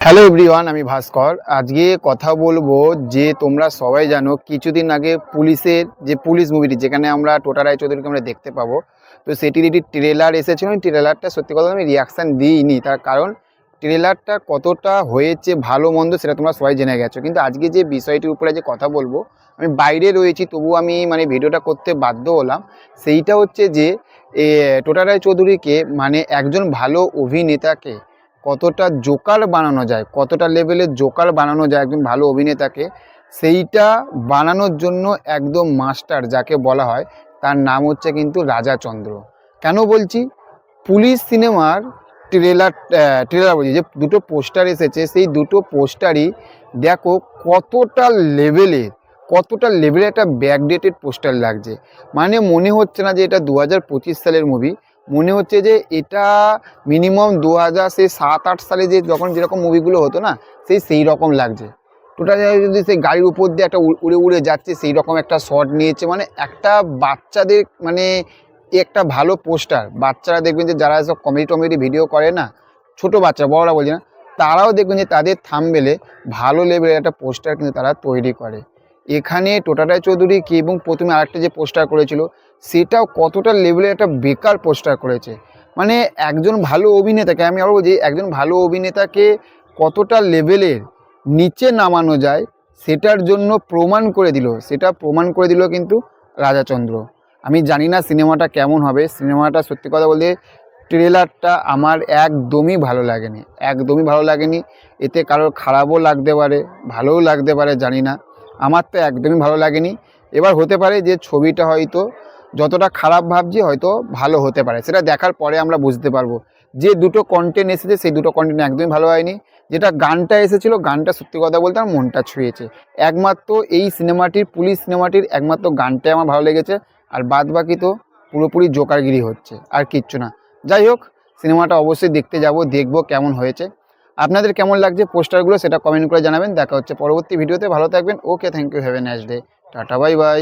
Hello everyone আমি ভাস্কর। আজকে কথা বলব যে তোমরা সবাই জানো, কিছুদিন আগে পুলিশের যে পুলিশ মুভিটি যেখানে আমরা টোটা রায়চৌধুরীকে আমরা দেখতে পাবো, তো সেটির একটি ট্রেলার এসেছিল। ট্রেলারটা সত্যি কথা আমি রিয়াকশান দিইনি। তার কারণ ট্রেলারটা কতটা হয়েছে, ভালো, মন্দ, সেটা তোমরা সবাই জেনে গেছো। কিন্তু আজকে যে বিষয়টির উপরে যে কথা বলব, আমি বাইরে রয়েছি তবু আমি মানে ভিডিওটা করতে বাধ্য হলাম। সেইটা হচ্ছে যে টোটা রায়চৌধুরীকে মানে একজন ভালো অভিনেতাকে কতটা জোকার বানানো যায়, কতটা লেভেলের জোকার বানানো যায় একজন ভালো অভিনেতাকে, সেইটা বানানোর জন্য একদম মাস্টার যাকে বলা হয়, তার নাম হচ্ছে কিন্তু রাজাচন্দ্র। কেন বলছি? পুলিশ সিনেমার ট্রেলার ট্রেলার বলছি, যে দুটো পোস্টার এসেছে, সেই দুটো পোস্টারই দেখো কতটা লেভেলের কতটা লেভেলের একটা ব্যাকডেটেড পোস্টার লাগছে। মানে মনে হচ্ছে না যে এটা দু হাজার পঁচিশ সালের মুভি মনে হচ্ছে যে এটা মিনিমাম দু হাজার সেই সাত আট সালে যে যখন যেরকম মুভিগুলো হতো না সেই সেই রকম লাগছে। টোটাল যদি সেই গাড়ির উপর দিয়ে একটা উড়ে উড়ে যাচ্ছে, সেই রকম একটা শট নিয়েছে। মানে একটা বাচ্চাদের মানে একটা ভালো পোস্টার বাচ্চারা দেখবেন যে যারা সব কমেডি টমেডি ভিডিও করে না, ছোট বাচ্চা, বড়রা বলছে না, তারাও দেখবেন যে তাদের থামবেলে ভালো লেভেলের একটা পোস্টার কিন্তু তারা তৈরি করে। এখানে টোটাটাই চৌধুরী কি এবং প্রথমে আরেকটা যে পোস্টার করেছিল, সেটাও কতটা লেভেলের একটা বেকার পোস্টার করেছে। মানে একজন ভালো অভিনেতাকে, আমি আরও বলছি, একজন ভালো অভিনেতাকে কতটা লেভেলের নিচে নামানো যায়, সেটার জন্য প্রমাণ করে দিল। সেটা প্রমাণ করে দিল কিন্তু রাজাচন্দ্র আমি জানি না সিনেমাটা কেমন হবে। সিনেমাটা সত্যি কথা বলতে ট্রেলারটা আমার একদমই ভালো লাগেনি। একদমই ভালো লাগেনি। এতে কারোর খারাপও লাগতে পারে, ভালোও লাগতে পারে, জানি না। আমার তো একদমই ভালো লাগেনি। এবার হতে পারে যে ছবিটা হয়তো যতটা খারাপ ভাবছি, হয়তো ভালো হতে পারে। সেটা দেখার পরে আমরা বুঝতে পারব। যে দুটো কন্টেন্ট এসেছে, সেই দুটো কন্টেন্ট একদমই ভালো হয়নি। যেটা গানটা এসেছিল, গানটা সত্যি কথা বলতে আমার মনটা ছুঁয়েছে। একমাত্র এই সিনেমাটির, পুলিশ সিনেমাটির একমাত্র গানটাই আমার ভালো লেগেছে। আর বাদ বাকি তো পুরোপুরি জোকারগিরি হচ্ছে, আর কিচ্ছু না। যাই হোক, সিনেমাটা অবশ্যই দেখতে যাব, দেখব কেমন হয়েছে। আপনাদের কেমন লাগছে পোস্টারগুলো সেটা কমেন্ট করে জানাবেন। দেখা হচ্ছে পরবর্তী ভিডিওতে। ভালো থাকবেন। Okay thank you have a day tata bye bye